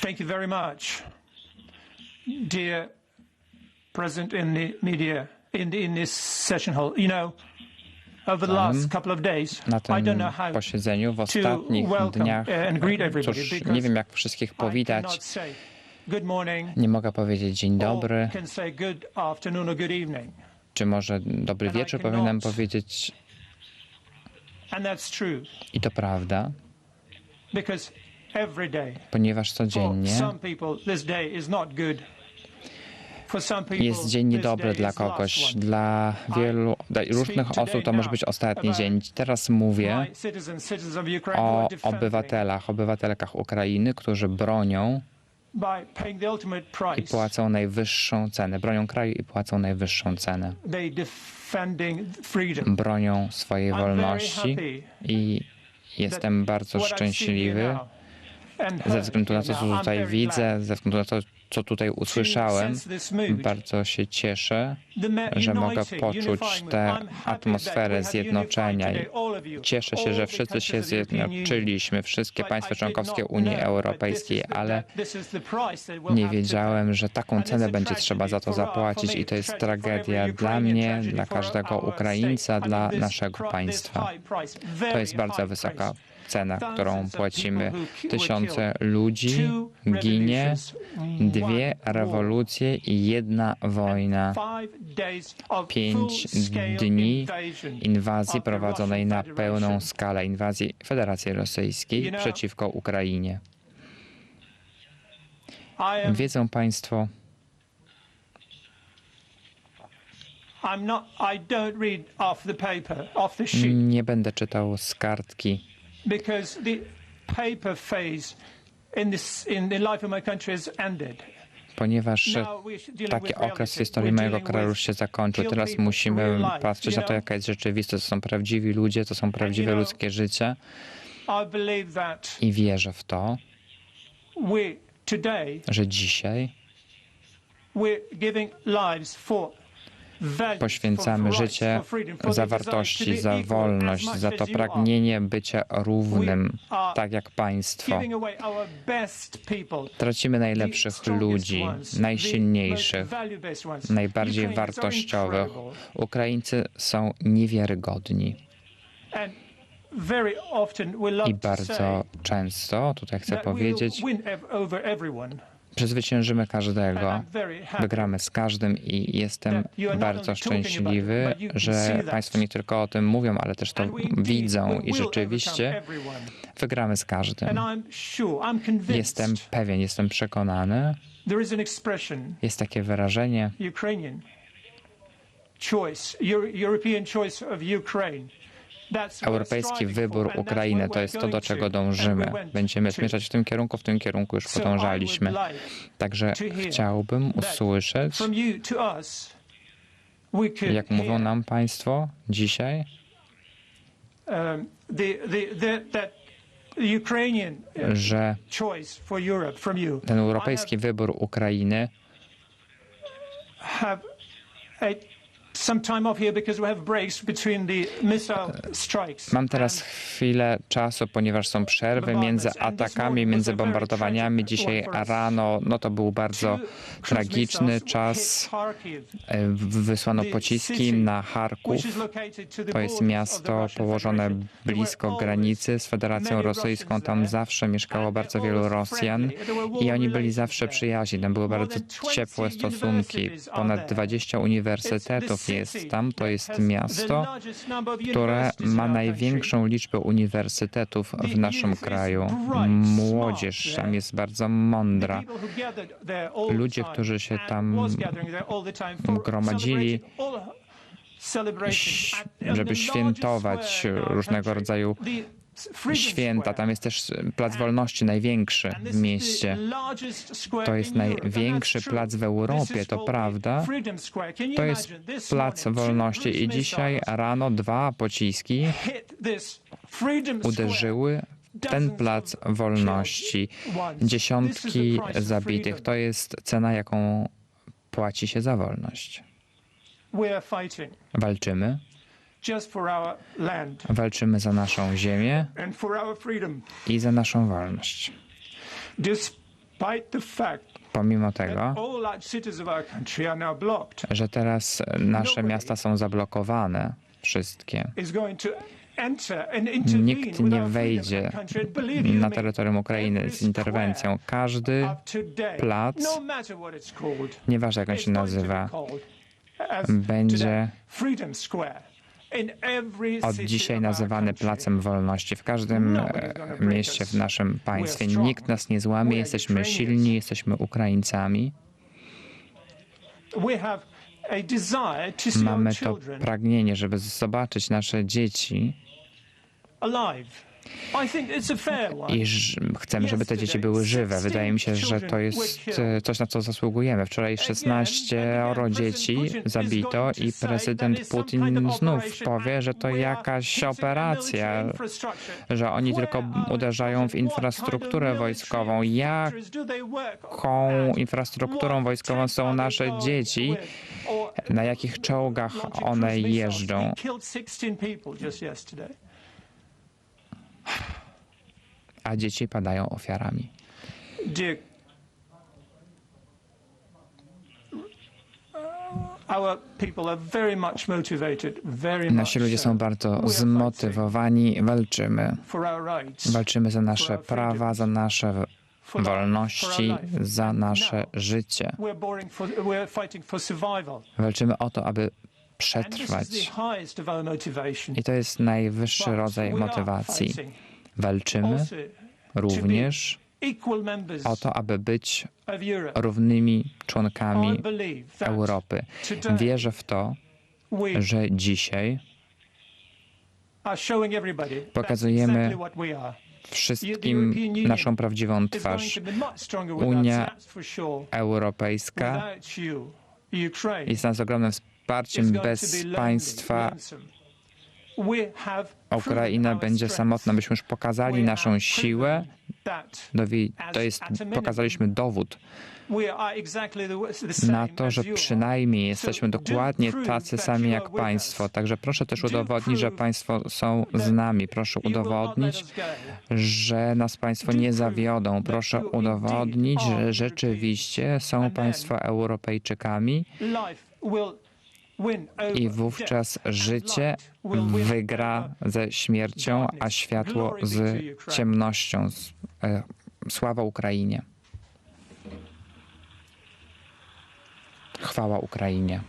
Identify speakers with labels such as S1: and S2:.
S1: Thank you very much. Dear President in the media, in, the, in this session hall, you know, over the last couple of days,
S2: na
S1: I don't
S2: tym
S1: know how
S2: posiedzeniu w ostatnich dniach.
S1: uh, and greet everybody
S2: Cóż, nie wiem jak wszystkich powitać. Nie mogę powiedzieć dzień dobry, czy może dobry wieczór powinienem powiedzieć. I to prawda, ponieważ codziennie jest dzień niedobry dla kogoś. Dla wielu, dla różnych osób to może być ostatni dzień. Teraz mówię o obywatelach, obywatelkach Ukrainy, którzy bronią i płacą najwyższą cenę. Bronią kraju i płacą najwyższą cenę. Bronią swojej wolności i jestem bardzo szczęśliwy ze względu na to, co tutaj widzę, ze względu na to, co tutaj usłyszałem. Bardzo się cieszę, że mogę poczuć tę atmosferę zjednoczenia i cieszę się, że wszyscy się zjednoczyliśmy, wszystkie państwa członkowskie Unii Europejskiej, ale nie wiedziałem, że taką cenę będzie trzeba za to zapłacić i to jest tragedia dla mnie, dla każdego Ukraińca, dla naszego państwa. To jest bardzo wysoka. Cena, którą płacimy. Tysiące ludzi ginie, dwie rewolucje i jedna wojna. Pięć dni inwazji prowadzonej na pełną skalę, inwazji Federacji Rosyjskiej przeciwko Ukrainie. Wiedzą Państwo, nie będę czytał z kartki,
S1: because the paper phase in this in the life of my country has ended.
S2: ponieważ taki okres historii mojego kraju już się zakończył. Teraz musimy patrzeć na to, jaka jest rzeczywistość. To są prawdziwi ludzie, to są prawdziwe ludzkie życie
S1: I
S2: wierzę w to, że dzisiaj poświęcamy życie za wartości, za wolność, za to pragnienie bycia równym, tak jak państwo. Tracimy najlepszych ludzi, najsilniejszych, najbardziej wartościowych. Ukraińcy są niewiarygodni. I bardzo często, tutaj chcę powiedzieć, przezwyciężymy każdego. Wygramy z każdym i jestem bardzo szczęśliwy, że. Państwo nie tylko o tym mówią, ale też to widzą i rzeczywiście wygramy z każdym. Jestem pewien, jestem przekonany. Jest takie wyrażenie, Europejski wybór Ukrainy to jest to, do czego dążymy. Będziemy zmierzać w tym kierunku, w tym kierunku już podążaliśmy. Także chciałbym usłyszeć, jak mówią nam Państwo dzisiaj,
S1: um, uh,
S2: że ten europejski wybór Ukrainy Mam teraz chwilę czasu, ponieważ są przerwy między atakami, między bombardowaniami. Dzisiaj rano, no to był bardzo tragiczny czas. E, Wysłano pociski na Charków.
S1: to
S2: jest miasto położone blisko granicy z Federacją Rosyjską. Tam zawsze mieszkało bardzo wielu Rosjan i oni byli zawsze przyjaźni. Tam były bardzo
S1: than 20
S2: ciepłe stosunki. Ponad
S1: there.
S2: 20
S1: It's
S2: uniwersytetów tam. To jest miasto, które ma największą liczbę uniwersytetów w naszym kraju. Młodzież tam jest bardzo mądra. Ludzie, którzy się tam gromadzili, żeby świętować różnego rodzaju święta. Tam jest też Plac Wolności, największy w mieście. To jest największy plac w Europie, to prawda. To jest Plac Wolności i dzisiaj rano dwa pociski uderzyły w ten Plac Wolności. Dziesiątki zabitych. To jest cena, jaką płaci się za wolność. Walczymy. Walczymy za naszą ziemię i za naszą wolność. Pomimo tego, że teraz nasze miasta są zablokowane, wszystkie. Nikt nie wejdzie na terytorium Ukrainy z interwencją. Każdy, plac,
S1: no
S2: nieważne jak on się nazywa, będzie od dzisiaj nazywany. Placem Wolności w każdym e, mieście w naszym państwie. Nikt nas nie złamie, jesteśmy silni, jesteśmy Ukraińcami. Mamy to pragnienie, żeby zobaczyć nasze dzieci.
S1: I
S2: chcemy, żeby te dzieci były żywe. Wydaje mi się, że to jest e, coś, na co zasługujemy. Wczoraj 16 dzieci zabito i prezydent Putin znów powie, że to jakaś operacja, że oni tylko uderzają w infrastrukturę wojskową. Jaką infrastrukturą wojskową są nasze dzieci? Na jakich czołgach one jeżdżą? A dzieci padają ofiarami. Nasi ludzie są bardzo zmotywowani, walczymy. Walczymy za nasze prawa, za nasze wolności, za nasze życie. Walczymy o to, aby przetrwać. I to jest najwyższy rodzaj motywacji. Walczymy również o to, aby być równymi członkami Europy. Wierzę w to, że dzisiaj Pokazujemy wszystkim naszą prawdziwą twarz. Unia. Europejska jest nas ogromnym wsparciem bez państwa. Ukraina będzie samotna, byśmy już pokazali naszą siłę. To jest, pokazaliśmy dowód na to, że przynajmniej jesteśmy
S1: do
S2: dokładnie tacy sami jak państwo. Także proszę też
S1: Do
S2: udowodnić, że państwo są z nami. Proszę udowodnić, że nas państwo nie zawiodą. Proszę udowodnić, że rzeczywiście są państwo Europejczykami i wówczas życie wygra ze śmiercią, a światło z ciemnością. E, Sława Ukrainie. Chwała Ukrainie.